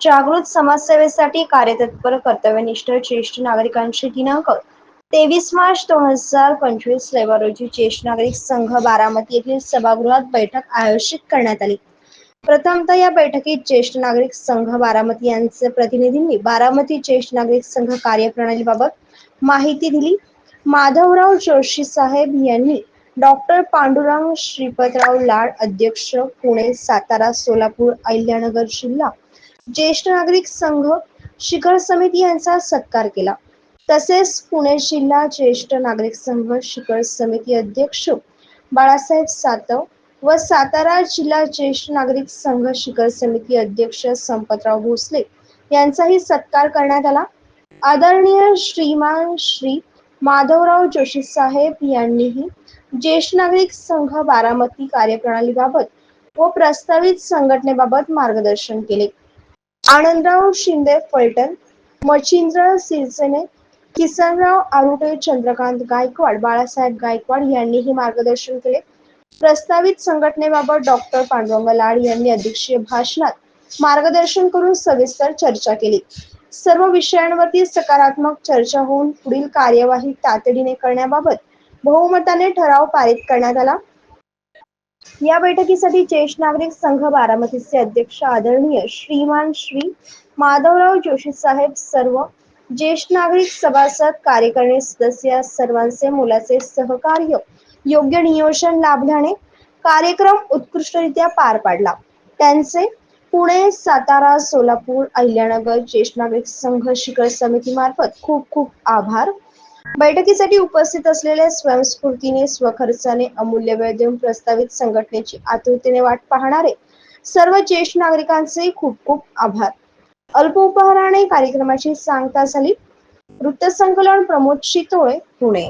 जागृत समाजसेवेसाठी कार्यतत्पर कर्तव्यनिष्ठ ज्येष्ठ नागरिकांची दिनांक तेवीस मार्च दोन हजार पंचवीस रविवार रोजी ज्येष्ठ नागरिक संघ बारामती येथील सभागृहात बैठक आयोजित करण्यात आली. प्रथमतः या बैठकीत ज्येष्ठ नागरिक संघ बारामती यांचे प्रतिनिधींनी बारामती ज्येष्ठ नागरिक संघ कार्यप्रणालीबाबत माहिती दिली. माधवराव जोशी साहेब यांनी डॉक्टर पांडुरंग श्रीपतराव लाड अध्यक्ष पुणे सातारा सोलापूर अहिल्यानगर जिल्हा ज्येष्ठ नागरिक संघ शिखर समिती यांचा सत्कार केला. तसेच पुणे जिल्हा ज्येष्ठ नागरिक संघ शिखर समिती अध्यक्ष बाळासाहेब सातव व सातारा जिल्हा ज्येष्ठ नागरिक संघ शिखर समिती अध्यक्ष संपतराव भोसले यांचाही सत्कार करण्यात आला. आदरणीय श्रीमान श्री माधवराव जोशी साहेब यांनीही ज्येष्ठ नागरिक संघ बारामती कार्यप्रणालीबाबत व प्रस्तावित संघटनेबाबत मार्गदर्शन केले. आनंदराव शिंदे फलटण मच्छिंद्र सिरसेने किसनराव आरुटे चंद्रकांत गायकवाड बाळासाहेब गायकवाड यांनीही मार्गदर्शन केले. प्रस्तावित संघटनेबाबत डॉक्टर पांडुरंग लाड यांनी अध्यक्षीय भाषणात मार्गदर्शन करून सविस्तर चर्चा केली. सर्व विषयांवरती सकारात्मक चर्चा होऊन पुढील कार्यवाही तातडीने करण्याबाबत बहुमताने ठराव पारित करण्यात आला. या बैठकीसाठी ज्येष्ठ नागरिक संघ बारामतीचे अध्यक्ष आदरणीय श्रीमान श्री माधवराव जोशी साहेब सर्व ज्येष्ठ नागरिक सभासद कार्यकारिणी सदस्य सर्वांचे मुलाचे सहकार्य योग्य नियोजन लाभल्याने कार्यक्रम उत्कृष्टरित्या पार पाडला. त्यांचे पुणे सातारा सोलापूर अहिल्यानगर ज्येष्ठ नागरिक संघ शिखर समितीमार्फत खूप खूप आभार. बैठकीसाठी उपस्थित असलेल्या स्वयंस्फूर्तीने स्वखर्चाने अमूल्य वेळ देऊन प्रस्तावित संघटनेची आतुरतेने वाट पाहणारे सर्व ज्येष्ठ नागरिकांचे खूप खूप आभार. अल्प उपहाराने कार्यक्रमाची सांगता झाली. वृत्तसंकलन प्रमोद शितोळे पुणे.